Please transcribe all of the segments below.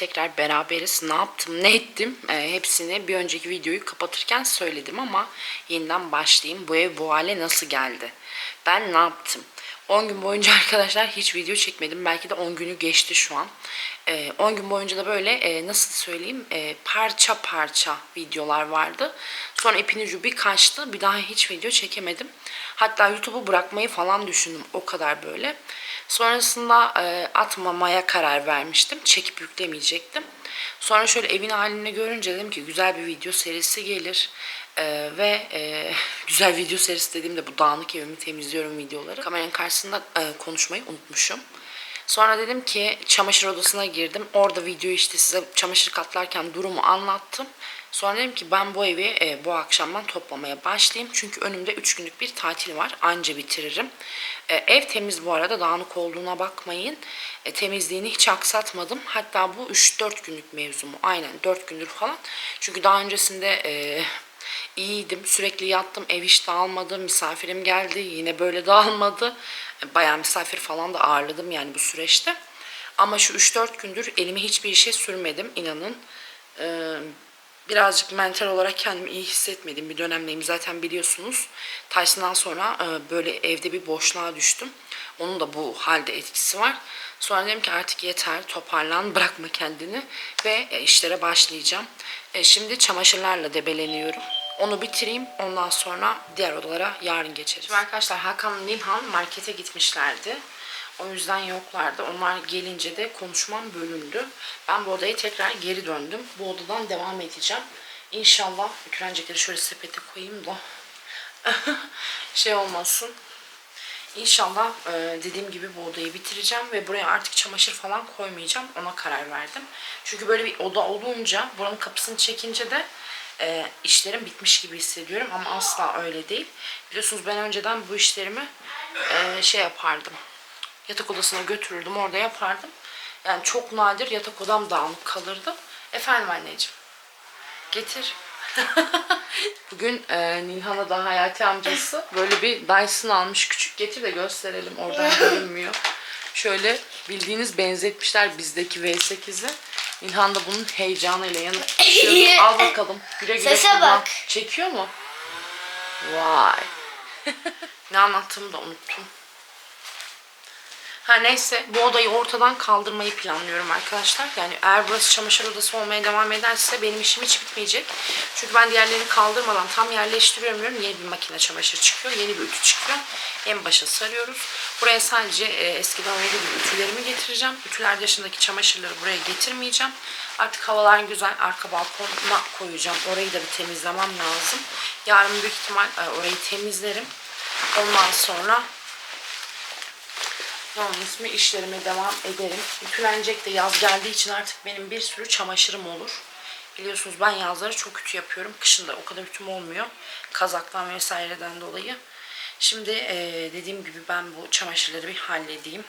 tekrar beraberiz. Ne yaptım, ne ettim? Ee, hepsini bir önceki videoyu kapatırken söyledim ama yeniden başlayayım. Bu ev bu hale nasıl geldi? Ben ne yaptım? 10 gün boyunca arkadaşlar hiç video çekmedim. Belki de 10 günü geçti şu an. Ee, 10 gün boyunca da böyle e, nasıl söyleyeyim e, parça parça videolar vardı. Sonra ipin ucu bir kaçtı. Bir daha hiç video çekemedim. Hatta YouTube'u bırakmayı falan düşündüm. O kadar böyle. Sonrasında e, atmamaya karar vermiştim. Çekip yüklemeyecektim. Sonra şöyle evin halini görünce dedim ki güzel bir video serisi gelir. E, ve e, güzel video serisi dediğimde bu dağınık evimi temizliyorum videoları. Kameranın karşısında e, konuşmayı unutmuşum. Sonra dedim ki çamaşır odasına girdim. Orada video işte size çamaşır katlarken durumu anlattım. Sonra dedim ki ben bu evi e, bu akşamdan toplamaya başlayayım. Çünkü önümde 3 günlük bir tatil var. Anca bitiririm. E, ev temiz bu arada dağınık olduğuna bakmayın. E, temizliğini hiç aksatmadım. Hatta bu 3-4 günlük mevzumu. Aynen 4 gündür falan. Çünkü daha öncesinde... E, iyiydim. Sürekli yattım. Ev hiç dağılmadı. Misafirim geldi. Yine böyle dağılmadı. Bayağı misafir falan da ağırladım yani bu süreçte. Ama şu 3-4 gündür elimi hiçbir işe sürmedim. inanın. Ee, birazcık mental olarak kendimi iyi hissetmedim. Bir dönemdeyim zaten biliyorsunuz. Tyson'dan sonra e, böyle evde bir boşluğa düştüm. Onun da bu halde etkisi var. Sonra dedim ki artık yeter toparlan bırakma kendini ve e, işlere başlayacağım. E, şimdi çamaşırlarla debeleniyorum. Onu bitireyim. Ondan sonra diğer odalara yarın geçeriz. Şimdi arkadaşlar Hakan Nilhan markete gitmişlerdi. O yüzden yoklardı. Onlar gelince de konuşmam bölündü. Ben bu odaya tekrar geri döndüm. Bu odadan devam edeceğim. İnşallah ütülenecekleri şöyle sepete koyayım da şey olmasın. İnşallah e, dediğim gibi bu odayı bitireceğim ve buraya artık çamaşır falan koymayacağım. Ona karar verdim. Çünkü böyle bir oda olunca buranın kapısını çekince de e, işlerim bitmiş gibi hissediyorum ama asla öyle değil. Biliyorsunuz ben önceden bu işlerimi e, şey yapardım. Yatak odasına götürürdüm orada yapardım. Yani çok nadir yatak odam dağınık kalırdı. Efendim anneciğim. Getir. Bugün e, Nilhan'a da Hayati amcası böyle bir Dyson almış. Küçük getir de gösterelim. Oradan görünmüyor. Şöyle bildiğiniz benzetmişler bizdeki V8'i. Nilhan da bunun heyecanıyla yanıp pişiyordu. Al bakalım. Güle güle Sese kullan. bak. Çekiyor mu? Vay. ne anlattığımı da unuttum. Ha neyse bu odayı ortadan kaldırmayı planlıyorum arkadaşlar. Yani eğer burası çamaşır odası olmaya devam ederse benim işim hiç bitmeyecek. Çünkü ben diğerlerini kaldırmadan tam yerleştiriyorum. Yeni bir makine çamaşır çıkıyor. Yeni bir ütü çıkıyor. En başa sarıyoruz. Buraya sadece e, eskiden olduğu gibi ütülerimi getireceğim. Ütüler dışındaki çamaşırları buraya getirmeyeceğim. Artık havalar güzel. Arka balkonuma koyacağım. Orayı da bir temizlemem lazım. Yarın büyük ihtimal e, orayı temizlerim. Ondan sonra ismi işlerime devam ederim. Ütülenecek de yaz geldiği için artık benim bir sürü çamaşırım olur. Biliyorsunuz ben yazları çok ütü yapıyorum. Kışında o kadar ütüm olmuyor. Kazaktan vesaireden dolayı. Şimdi eee, dediğim gibi ben bu çamaşırları bir halledeyim.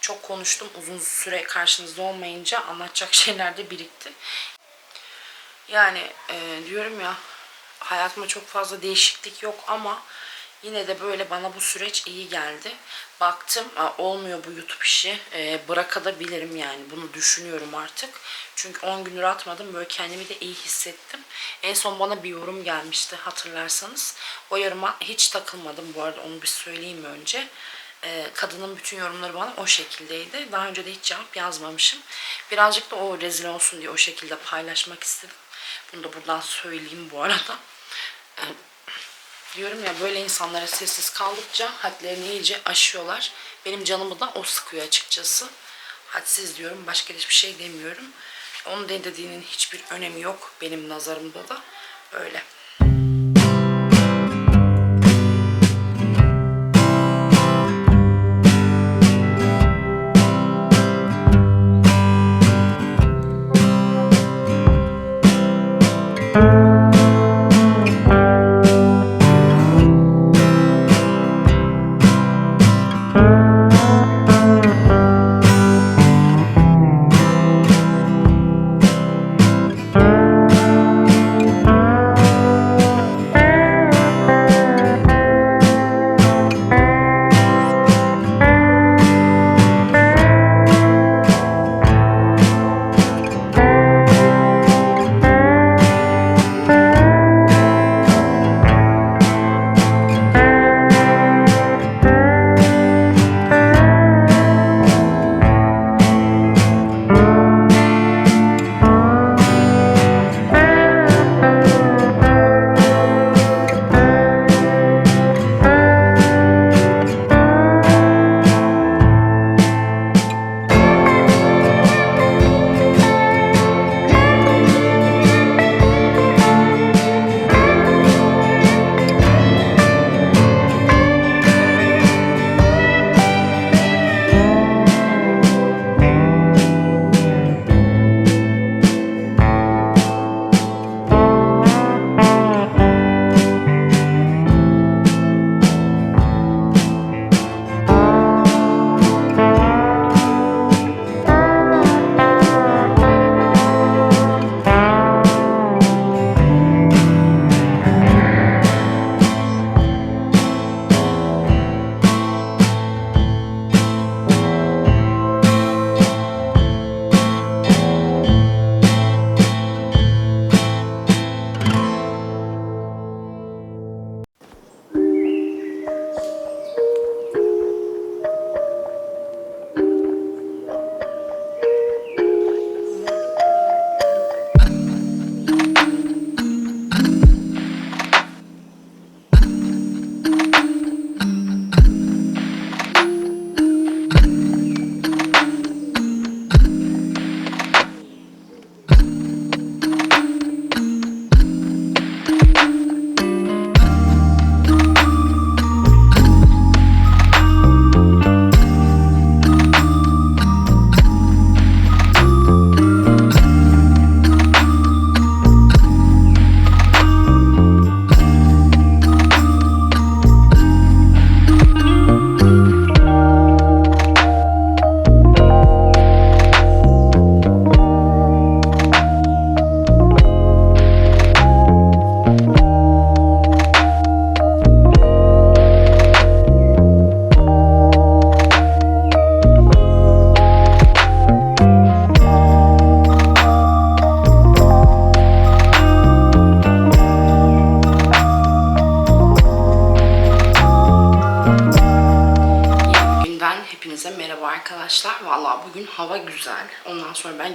Çok konuştum. Uzun süre karşınızda olmayınca anlatacak şeyler de birikti. Yani e, diyorum ya hayatıma çok fazla değişiklik yok ama yine de böyle bana bu süreç iyi geldi. Baktım "Aa, olmuyor bu YouTube işi e, bırakabilirim yani bunu düşünüyorum artık. Çünkü 10 gündür atmadım böyle kendimi de iyi hissettim. En son bana bir yorum gelmişti hatırlarsanız. O yoruma hiç takılmadım bu arada onu bir söyleyeyim önce. E, kadının bütün yorumları bana o şekildeydi. Daha önce de hiç cevap yazmamışım. Birazcık da o rezil olsun diye o şekilde paylaşmak istedim. Bunu da buradan söyleyeyim bu arada. E, diyorum ya böyle insanlara sessiz kaldıkça hadlerini iyice aşıyorlar. Benim canımı da o sıkıyor açıkçası. Hadsiz diyorum. Başka hiçbir şey demiyorum. Onun dediğinin hiçbir önemi yok benim nazarımda da. Öyle. bugün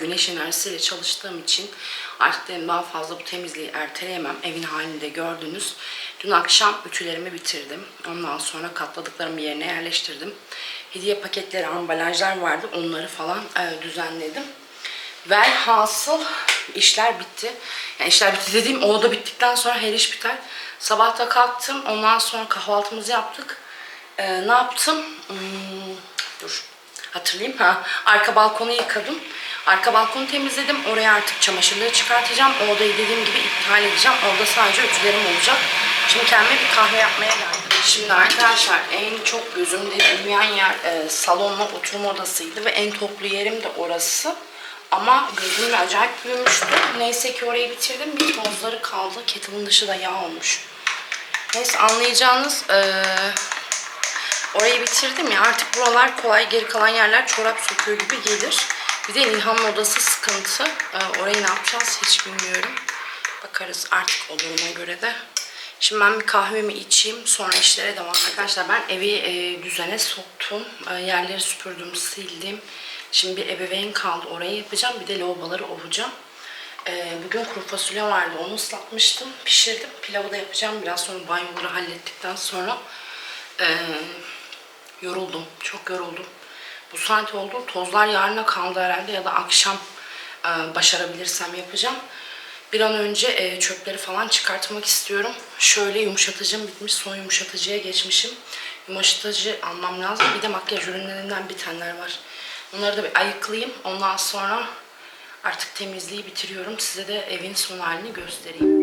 güneş enerjisiyle çalıştığım için artık dedim daha fazla bu temizliği erteleyemem. Evin halinde gördünüz. Dün akşam ütülerimi bitirdim. Ondan sonra katladıklarımı yerine yerleştirdim. Hediye paketleri, ambalajlar vardı. Onları falan e, düzenledim. Velhasıl işler bitti. Yani işler bitti dediğim o da bittikten sonra her iş biter. Sabahta kalktım. Ondan sonra kahvaltımızı yaptık. Ee, ne yaptım? Hmm, dur hatırlayayım. Ha, arka balkonu yıkadım. Arka balkonu temizledim. Oraya artık çamaşırları çıkartacağım. O odayı dediğim gibi iptal edeceğim. Orada sadece ütülerim olacak. Şimdi kendime bir kahve yapmaya geldim. Şimdi arkadaşlar en çok gözümde büyüyen yer e, salonla oturma odasıydı ve en toplu yerim de orası. Ama gözümle acayip büyümüştü. Neyse ki orayı bitirdim. Bir tozları kaldı. Kettle'ın dışı da yağ olmuş. Neyse anlayacağınız eee, orayı bitirdim ya artık buralar kolay geri kalan yerler çorap söküyor gibi gelir. Bir de Nilhan'ın odası sıkıntı. Ee, orayı ne yapacağız hiç bilmiyorum. Bakarız artık o duruma göre de. Şimdi ben bir kahvemi içeyim sonra işlere devam. Arkadaşlar ben evi e, düzene soktum. E, yerleri süpürdüm, sildim. Şimdi bir ebeveyn kaldı orayı yapacağım. Bir de lavaboları ovacağım. Ee, bugün kuru fasulye vardı. Onu ıslatmıştım. Pişirdim. Pilavı da yapacağım. Biraz sonra banyoları hallettikten sonra ee, yoruldum. Çok yoruldum. Bu saat oldu. Tozlar yarına kaldı herhalde ya da akşam ee, başarabilirsem yapacağım. Bir an önce ee, çöpleri falan çıkartmak istiyorum. Şöyle yumuşatıcım bitmiş. Son yumuşatıcıya geçmişim. Yumuşatıcı almam lazım. Bir de makyaj ürünlerinden bitenler var. Onları da bir ayıklayayım. Ondan sonra Artık temizliği bitiriyorum. Size de evin son halini göstereyim.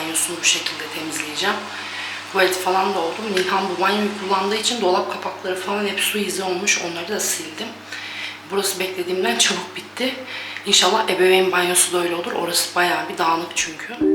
Banyosunu bu şekilde temizleyeceğim. Tuvalet falan da oldu. Nilhan bu banyoyu kullandığı için dolap kapakları falan hep su izi olmuş. Onları da sildim. Burası beklediğimden çabuk bitti. İnşallah ebeveyn banyosu da öyle olur. Orası bayağı bir dağınık çünkü.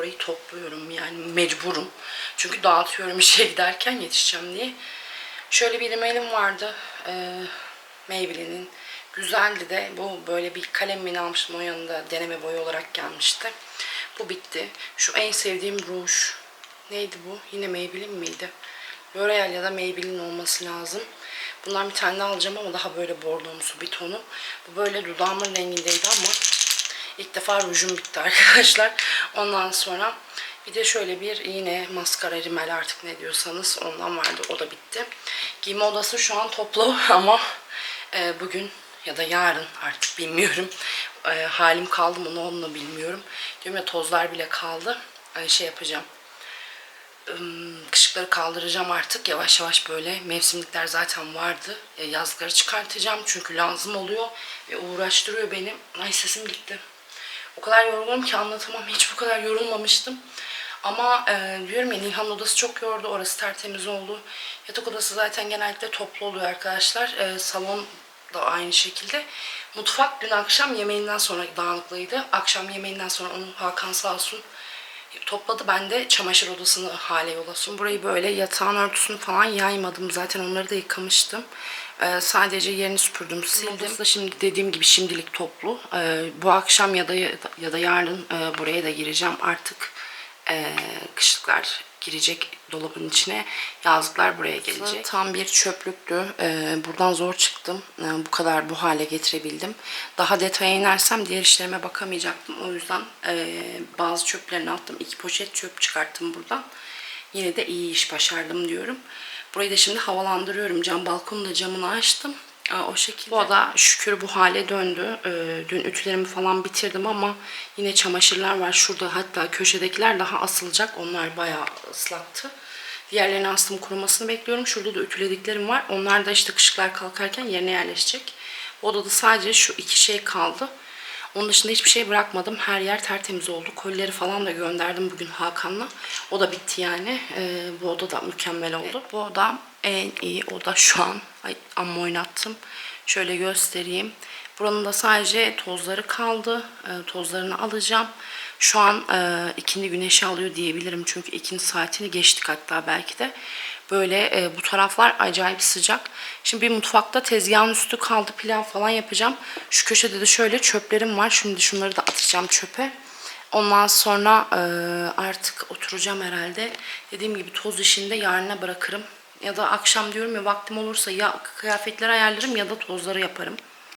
Orayı topluyorum yani mecburum. Çünkü dağıtıyorum işe giderken yetişeceğim diye. Şöyle bir rimmelim vardı. Ee, Maybelline'in. Güzeldi de bu böyle bir kalem mini almıştım o yanında deneme boyu olarak gelmişti. Bu bitti. Şu en sevdiğim ruj. Neydi bu? Yine Maybelline miydi? L'Oreal ya da Maybelline olması lazım. Bundan bir tane alacağım ama daha böyle bordomsu bir tonu. Bu böyle dudağımın rengindeydi ama ilk defa rujum bitti arkadaşlar. Ondan sonra bir de şöyle bir yine maskara rimel artık ne diyorsanız ondan vardı. O da bitti. Giyme odası şu an toplu ama e, bugün ya da yarın artık bilmiyorum. E, halim kaldı mı ne onu bilmiyorum. Diyorum ya tozlar bile kaldı. Hani şey yapacağım ım, kışıkları kaldıracağım artık yavaş yavaş böyle mevsimlikler zaten vardı E, yazları çıkartacağım çünkü lazım oluyor ve uğraştırıyor beni ay sesim gitti o kadar yorgunum ki anlatamam. Hiç bu kadar yorulmamıştım. Ama e, diyorum ya Nilhan'ın odası çok yordu. Orası tertemiz oldu. Yatak odası zaten genellikle toplu oluyor arkadaşlar. E, salon da aynı şekilde. Mutfak dün akşam yemeğinden sonra dağınıklıydı. Akşam yemeğinden sonra onu Hakan sağ olsun topladı. Ben de çamaşır odasını hale yolasın. Burayı böyle yatağın örtüsünü falan yaymadım. Zaten onları da yıkamıştım. Ee, sadece yerini süpürdüm, sildim. Da şimdi dediğim gibi şimdilik toplu. Ee, bu akşam ya da ya da yarın e, buraya da gireceğim. Artık e, kışlıklar girecek dolabın içine. Yazlıklar buraya gelecek. Tam bir çöplüktü. Ee, buradan zor çıktım. Ee, bu kadar bu hale getirebildim. Daha detaya inersem diğer işlerime bakamayacaktım. O yüzden e, bazı çöplerini attım. İki poşet çöp çıkarttım buradan. Yine de iyi iş başardım diyorum. Burayı da şimdi havalandırıyorum. Cam balkonun da camını açtım. Ee, O şekilde. Bu da şükür bu hale döndü. Ee, Dün ütülerimi falan bitirdim ama yine çamaşırlar var. Şurada hatta köşedekiler daha asılacak. Onlar bayağı ıslaktı. Diğerlerini astım kurumasını bekliyorum. Şurada da ütülediklerim var. Onlar da işte kışıklar kalkarken yerine yerleşecek. Bu odada sadece şu iki şey kaldı. Onun dışında hiçbir şey bırakmadım. Her yer tertemiz oldu. Kolileri falan da gönderdim bugün Hakan'la. O da bitti yani. Ee, bu oda da mükemmel oldu. Bu oda en iyi oda şu an. Ay amma oynattım. Şöyle göstereyim. Buranın da sadece tozları kaldı. Ee, tozlarını alacağım. Şu an e, ikindi güneşi alıyor diyebilirim. Çünkü ikindi saatini geçtik hatta belki de. Böyle e, bu taraflar acayip sıcak. Şimdi bir mutfakta tezgahın üstü kaldı pilav falan yapacağım. Şu köşede de şöyle çöplerim var. Şimdi şunları da atacağım çöpe. Ondan sonra e, artık oturacağım herhalde. Dediğim gibi toz işini de yarına bırakırım. Ya da akşam diyorum ya vaktim olursa ya kıyafetleri ayarlarım ya da tozları yaparım.